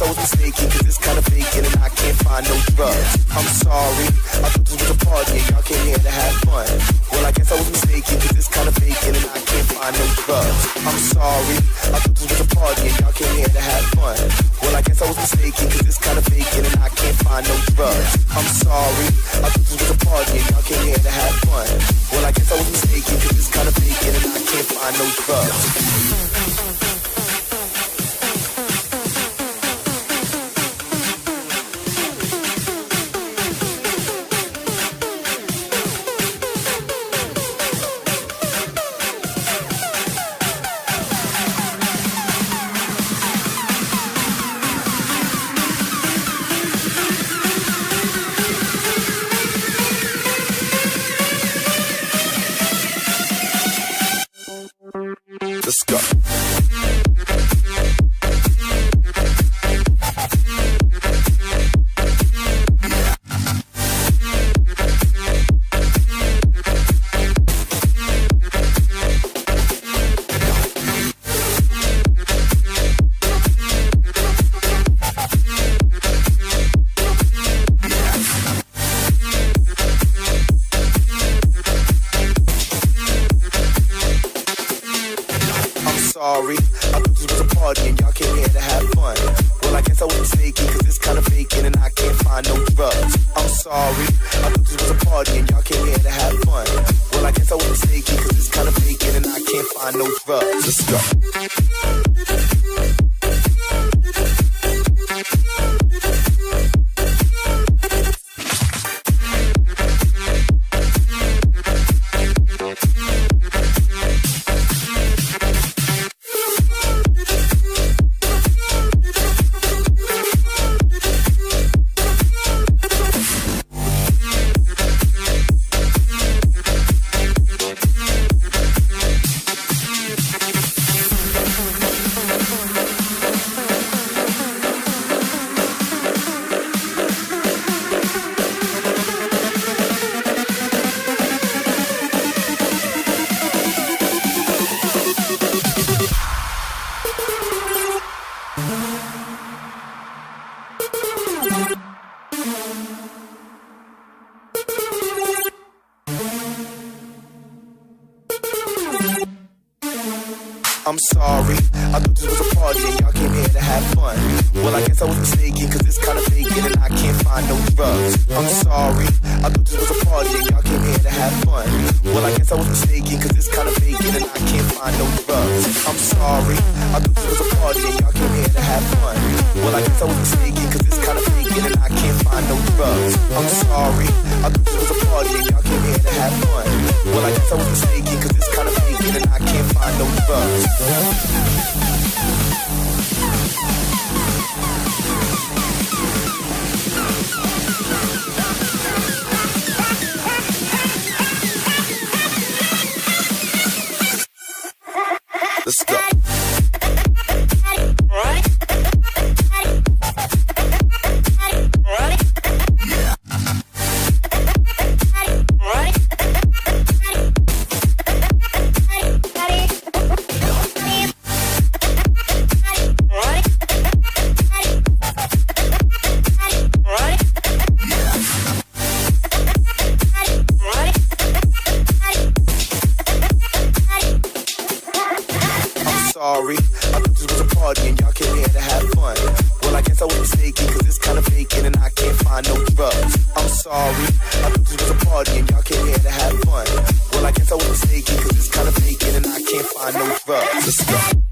I was mistaken, cause it's kinda vacant and I can't find no drugs. I'm sorry, I thought this was a party and y'all came here to have fun. Well, I guess I was mistaken, cause it's kinda vacant and I can't find no drugs. I'm sorry, I thought this was a party and y'all came here to have fun. Well, I guess I was mistaken, cause it's kinda vacant and I can't find no drugs. I'm sorry, I thought this was a party and y'all came here to have fun. Well, I guess I was mistaken, cause it's kinda vacant and I can't find no drugs. Let's go. Sorry. I thought this was a party and y'all came here to have fun. Well, I guess I was mistaken cause it's kinda vacant and I can't find no drugs. I'm sorry. I thought this was a party and y'all came here to have fun. Well, I guess I was mistaken cause it's kinda vacant and I can't find no drugs. Let's go. I'm sorry. I thought this was a party and y'all came here to have fun. Well, I guess I was mistaken cause it's kinda vacant and I can't find no drugs. I'm sorry. I thought this was a party and y'all came here to have fun. Well, I guess I was mistaken cause it's kinda vacant and I can't find no drugs. I'm sorry. I thought this was a party and y'all came here to have fun. Well, I guess I was mistaken cause it's kinda vacant and I can't find no drugs. I'm sorry. I thought this was a party and y'all came here to have fun. Well, I guess I was mistaken cause it's kinda find sorry. I thought this was a party and y'all came here to have fun. Well, I guess I was mistaken cause it's kinda vacant and I can't find no drugs. Let's go.